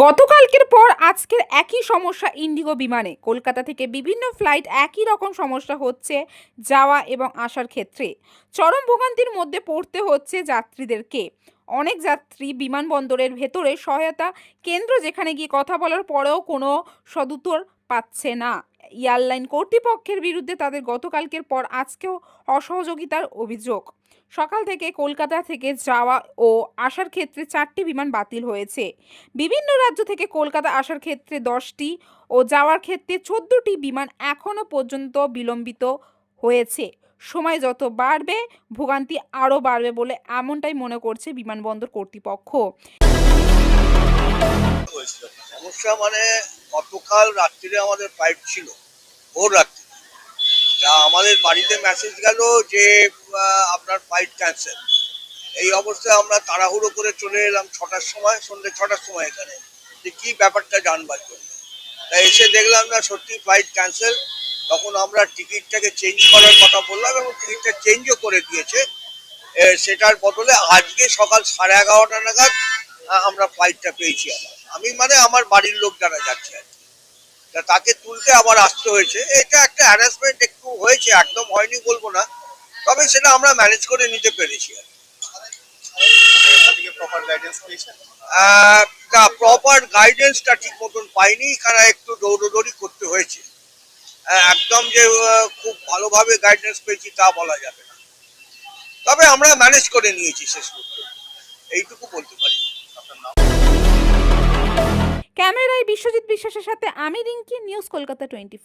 গতকালকের পর আজকের একই সমস্যা ইন্ডিগো বিমানে। কলকাতা থেকে বিভিন্ন ফ্লাইট একই রকম সমস্যা হচ্ছে যাওয়া এবং আসার ক্ষেত্রে। চরম ভোগান্তির মধ্যে পড়তে হচ্ছে যাত্রীদেরকে। অনেক যাত্রী বিমানবন্দরের ভেতরে সহায়তা কেন্দ্র যেখানে গিয়ে কথা বলার পরেও কোনো সদুত্তর পাচ্ছে না। এয়ারলাইন কর্তৃপক্ষের বিরুদ্ধে তাদের গতকালকের পর আজকেও অসহযোগিতার অভিযোগ। সকাল থেকে কলকাতা থেকে যাওয়া ও আসার ক্ষেত্রে চারটি বিমান বাতিল হয়েছে। বিভিন্ন রাজ্য থেকে কলকাতা আসার ক্ষেত্রে দশটি ও যাওয়ার ক্ষেত্রে চোদ্দটি বিমান এখনও পর্যন্ত বিলম্বিত হয়েছে। সময় যত বাড়বে, ভোগান্তি আরও বাড়বে বলে এমনটাই মনে করছে বিমানবন্দর কর্তৃপক্ষ। সমস্যা মানে গতকাল রাত্রিরে আমাদের ফ্লাইট ছিল, ভোর রাত্রি। তা আমাদের বাড়িতে মেসেজ গেল যে আপনার ফ্লাইট ক্যান্সেল এই অবস্থায় আমরা তাড়াহুড়ো করে চলে এলাম ছটার সময় সন্ধ্যে ছটার সময় এখানে। যে কী ব্যাপারটা জানবার জন্য। তাই এসে দেখলাম না, সত্যি ফ্লাইট ক্যান্সেল তখন আমরা টিকিটটাকে চেঞ্জ করার কথা বললাম এবং টিকিটটা চেঞ্জও করে দিয়েছে। সেটার বদলে আজকে সকাল সাড়ে এগারোটা নাগাদ আমরা ফ্লাইটটা পেয়েছি আমি মানে আমার বাড়ির লোক যারা যাচ্ছে আর। তা তাকে তুলতে আবার আসতে হয়েছে। এটা একটা হ্যারাসমেন্ট একটু হয়েছে, একদম হয়নি বলব না। তবে সেটা আমরা ম্যানেজ করে নিতে পেরেছি আর। প্রপার গাইডেন্সটা ঠিক মতন পাইনি কারণ একটু দৌড়দৌড়ি করতে হয়েছে। একদম যে খুব ভালোভাবে গাইডেন্স পেয়েছি তা বলা যাবে না। তবে আমরা ম্যানেজ করে নিয়েছি শেষ পর্যন্ত। এইটুকু বলতে পারি। ক্যামেরায় বিশ্বজিৎ বিশ্বাসের সাথে আমি রিঙ্কি নিউজ কলকাতা টোয়েন্টি